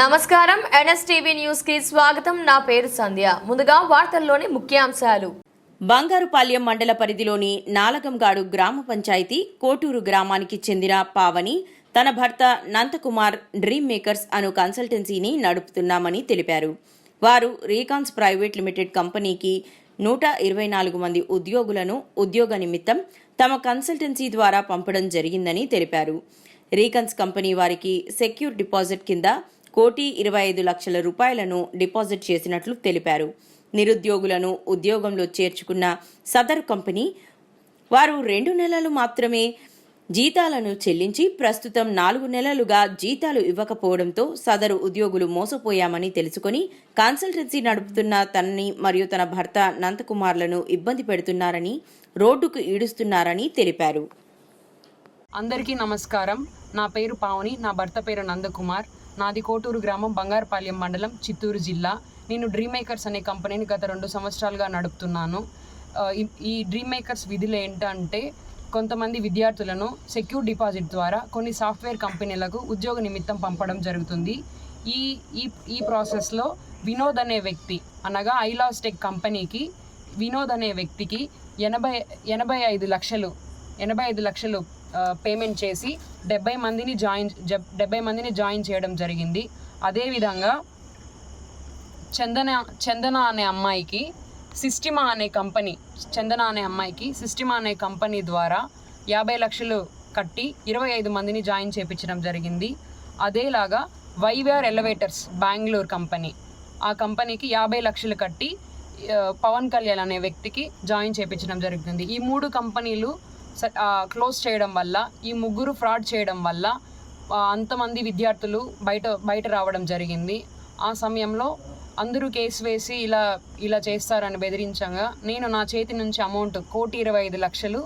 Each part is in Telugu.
నమస్కారం. ఎన్ఎస్టీవీ న్యూస్కి స్వాగతం. నా పేరు సంధ్య. ముందుగా వార్తల్లోని ముఖ్యాంశాలు. బంగారుపాల్యం మండల పరిధిలోని నాలగంగాడు గ్రామ పంచాయతీ కోటూరు గ్రామానికి చెందిన పావని తన భర్త నంతకుమార్ డ్రీమ్ మేకర్స్ అను కన్సల్టెన్సీని నడుపుతున్నామని తెలిపారు. వారు రీకాన్స్ ప్రైవేట్ లిమిటెడ్ కంపెనీకి నూట ఇరవై నాలుగు మంది ఉద్యోగులను ఉద్యోగ నిమిత్తం తమ కన్సల్టెన్సీ ద్వారా పంపడం జరిగిందని తెలిపారు. రీకన్స్ కంపెనీ వారికి సెక్యూర్ డిపాజిట్ కింద కోటి ఇరవై ఐదు లక్షల రూపాయలను డిపాజిట్ చేసినట్లు తెలిపారు. నిరుద్యోగులను ఉద్యోగంలో చేర్చుకున్న సదరు కంపెనీ వారు రెండు నెలలు మాత్రమే జీతాలను చెల్లించి ప్రస్తుతం నాలుగు నెలలుగా జీతాలు ఇవ్వకపోవడంతో సదరు ఉద్యోగులు మోసపోయామని తెలుసుకొని కన్సల్టెన్సీ నడుపుతున్న తనని మరియు తన భర్త నందకుమార్లను ఇబ్బంది పెడుతున్నారని రోడ్డుకు ఈడుస్తున్నారని తెలిపారు. అందరికీ నమస్కారం. నా పేరు పావని నా భర్త పేరు నందకుమార్. నాది కోటూరు గ్రామం బంగారపాలెం మండలం చిత్తూరు జిల్లా. నేను డ్రీమ్ మేకర్స్ అనే కంపెనీని గత రెండు సంవత్సరాలుగా నడుపుతున్నాను. ఈ- డ్రీమ్ మేకర్స్ విధులు ఏంటంటే కొంతమంది విద్యార్థులను సెక్యూర్ డిపాజిట్ ద్వారా కొన్ని సాఫ్ట్వేర్ కంపెనీలకు ఉద్యోగ నిమిత్తం పంపడం జరుగుతుంది. ఈ ఈ ఈ ప్రాసెస్లో వినోద్ అనే వ్యక్తి అనగా ఐలాస్టెక్ కంపెనీకి వినోద్ అనే వ్యక్తికి ఎనభై ఎనభై ఐదు లక్షలు ఎనభై ఐదు లక్షలు పేమెంట్ చేసి డెబ్బై మందిని జాయిన్ డెబ్బై మందిని జాయిన్ చేయడం జరిగింది. అదేవిధంగా చందన చందన అనే అమ్మాయికి సిస్టిమా అనే కంపెనీ చందన అనే అమ్మాయికి సిస్టిమా అనే కంపెనీ ద్వారా యాభై లక్షలు కట్టి ఇరవై ఐదు మందిని జాయిన్ చేయించడం జరిగింది. అదేలాగా వైవిఆర్ ఎలివేటర్స్ బెంగళూరు కంపెనీ ఆ కంపెనీకి యాభై లక్షలు కట్టి పవన్ కళ్యాణ్ అనే వ్యక్తికి జాయిన్ చేయించడం జరుగుతుంది. ఈ మూడు కంపెనీలు క్లోజ్ చేయడం వల్ల ఈ ముగ్గురు ఫ్రాడ్ చేయడం వల్ల అంతమంది విద్యార్థులు బయట బయట రావడం జరిగింది. ఆ సమయంలో అందరూ కేసు వేసి ఇలా ఇలా చేస్తారని బెదిరించగా నేను నా చేతి నుంచి అమౌంట్ కోటి ఇరవై ఐదు లక్షలు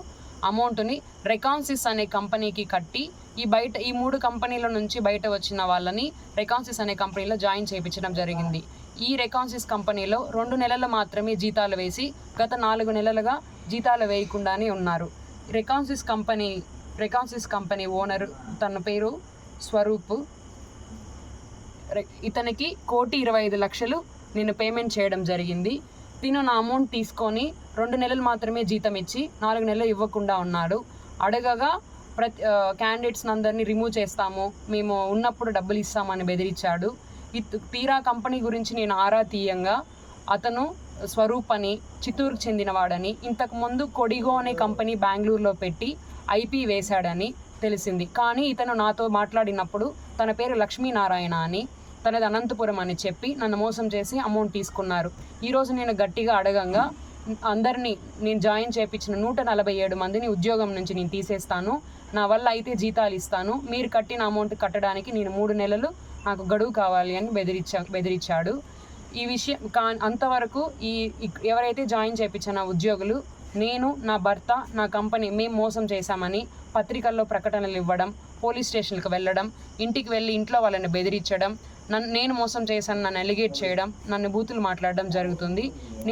అమౌంట్ని రెకాన్సిస్ అనే కంపెనీకి కట్టి ఈ బయట ఈ మూడు కంపెనీల నుంచి బయట వచ్చిన వాళ్ళని రెకాన్సిస్ అనే కంపెనీలో జాయిన్ చేయించడం జరిగింది. ఈ రెకాన్సిస్ కంపెనీలో రెండు నెలలు మాత్రమే జీతాలు వేసి గత నాలుగు నెలలుగా జీతాలు వేయకుండానే ఉన్నారు. రెకాన్సిస్ కంపెనీ రెకాన్సిస్ కంపెనీ ఓనర్ తన పేరు స్వరూప్. రె- ఇతనికి కోటి ఇరవై ఐదు లక్షలు నేను పేమెంట్ చేయడం జరిగింది. తిను నా అమౌంట్ తీసుకొని రెండు నెలలు మాత్రమే జీతం ఇచ్చి నాలుగు నెలలు ఇవ్వకుండా ఉన్నాడు. అడగగా ప్రతి క్యాండిడేట్స్ అందరినీ రిమూవ్ చేస్తాము. మేము ఉన్నప్పుడు డబ్బులు ఇస్తామని బెదిరించాడు. ఇత్ తీరా కంపెనీ గురించి నేను ఆరా తీయంగా అతను స్వరూప్ అని చిత్తూరుకు చెందినవాడని ఇంతకుముందు కొడిగో అనే కంపెనీ బెంగళూరులో పెట్టి ఐపీ వేశాడని తెలిసింది. కానీ ఇతను నాతో మాట్లాడినప్పుడు తన పేరు లక్ష్మీనారాయణ అని తనది అనంతపురం అని చెప్పి నన్ను మోసం చేసి అమౌంట్ తీసుకున్నారు. ఈరోజు నేను గట్టిగా అడగంగా అందరినీ నేను జాయిన్ చేయించిన నూట నలభై ఏడు మందిని ఉద్యోగం నుంచి నేను తీసేస్తాను. నా వల్ల అయితే జీతాలు ఇస్తాను. మీరు కట్టిన అమౌంట్ కట్టడానికి నేను మూడు నెలలు నాకు గడువు కావాలి అని బెదిరించా బెదిరించాడు. ఈ విషయం కా అంతవరకు ఈ ఎవరైతే జాయిన్ చేయించిన ఉద్యోగులు నేను నా భర్త నా కంపెనీ మేము మోసం చేశామని పత్రికల్లో ప్రకటనలు ఇవ్వడం పోలీస్ స్టేషన్కి వెళ్ళడం ఇంటికి వెళ్ళి ఇంట్లో వాళ్ళని బెదిరించడం నన్ను నేను మోసం చేశాను నన్ను ఎలిగేట్ చేయడం నన్ను బూతులు మాట్లాడడం జరుగుతుంది. నేను